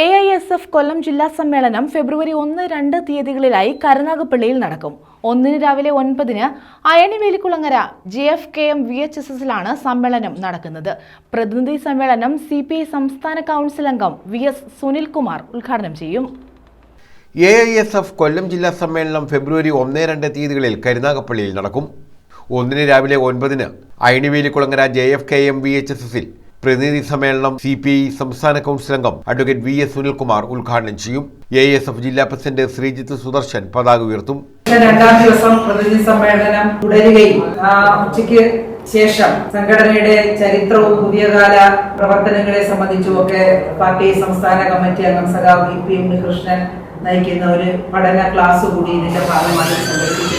A I S F Kollam ജില്ലാ സമ്മേളനം ഫെബ്രുവരി ഒന്ന് രണ്ട് തീയതികളിലായി കരുനാഗപ്പള്ളിയിൽ നടക്കും. ഒന്നിന് രാവിലെ ഒൻപതിന് Ayanivelikulangara J F K M V H S എസിലാണ് സമ്മേളനം നടക്കുന്നത്. പ്രതിനിധി സമ്മേളനം സി പി ഐ സംസ്ഥാന കൗൺസിൽ അംഗം വി എസ് സുനിൽകുമാർ ഉദ്ഘാടനം ചെയ്യും. A I S F Kollam ജില്ലാ സമ്മേളനം ഫെബ്രുവരി ഒന്ന് രണ്ട് തീയതികളിൽ കരുനാഗപ്പള്ളിയിൽ നടക്കും. ഒന്നിന് രാവിലെ ഒൻപതിന് Ayanivelikulangara J F K M V H S എസിൽ പ്രതിനിധി സമ്മേളനം സി പി ഐ സംസ്ഥാന കൗൺസിൽ അംഗം അഡ്വക്കേറ്റ് വി എസ് സുനിൽകുമാർ ഉദ്ഘാടനം ചെയ്യും. എ എസ് എഫ് ജില്ലാ പ്രസിഡന്റ് ശ്രീജിത്ത് സുദർശൻ പതാക ഉയർത്തും. രണ്ടാം ദിവസം പ്രതിനിധി സമ്മേളനം തുടരുകയും ഉച്ചയ്ക്ക് ശേഷം സംഘടനയുടെ ചരിത്രവും പുതിയകാല പ്രവർത്തനങ്ങളെ സംബന്ധിച്ചും ഒക്കെ പാർട്ടി സംസ്ഥാന കമ്മിറ്റി അംഗം സഖാവ് വി പി ഉണ്ണികൃഷ്ണൻ നയിക്കുന്ന ഒരു പഠന ക്ലാസ് കൂടി ഇതിന്റെ ഭാഗമായി സംഘടിപ്പിച്ചിട്ടുണ്ട്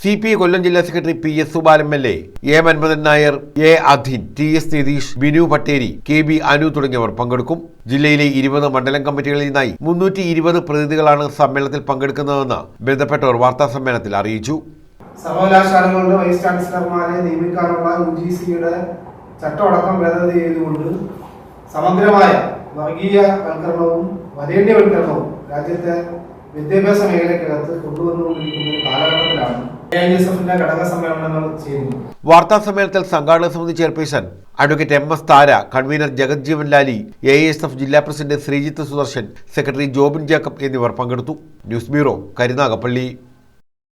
സി പി കൊല്ലം ജില്ലാ secretary P S Subal M L A A Anpathan Nair A Adhin T S Nitheesh Binu Patteri K B Anu തുടങ്ങിയവർ പങ്കെടുക്കും. ജില്ലയിലെ ഇരുപത് മണ്ഡലം കമ്മിറ്റികളിൽ നിന്നായി മുന്നൂറ്റി ഇരുപത് പ്രതിനിധികളാണ് സമ്മേളനത്തിൽ പങ്കെടുക്കുന്നതെന്ന് ബന്ധപ്പെട്ടവർ വാർത്താ സമ്മേളനത്തിൽ അറിയിച്ചു. സർവകലാശാലകളുടെ വൈസ് ചാൻസലർമാരെ നിയമിക്കാനുള്ള യു ജി സിയുടെ ചട്ടമടക്കം ഭേദഗതി ചെയ്തുകൊണ്ട് സമഗ്രമായ വർഗീയവൽക്കരണവും വരേണ്യവൽക്കരണവും രാജ്യത്തെ വിദ്യാഭ്യാസ മേഖലയ്ക്കകത്ത് കൊണ്ടുവന്നുകൊണ്ടിരിക്കുന്ന ഒരു കാലഘട്ടത്തിലാണ് വാർത്താ സമ്മേളനത്തിൽ സംഘാടക സമിതി chairperson advocate M S Thara convener Jagajjeevan Lali A S F ജില്ലാ പ്രസിഡന്റ് ശ്രീജിത്ത് സുദർശൻ സെക്രട്ടറി ജോബിൻ ജേക്കബ് എന്നിവർ പങ്കെടുത്തു. News bureau Karunagappally.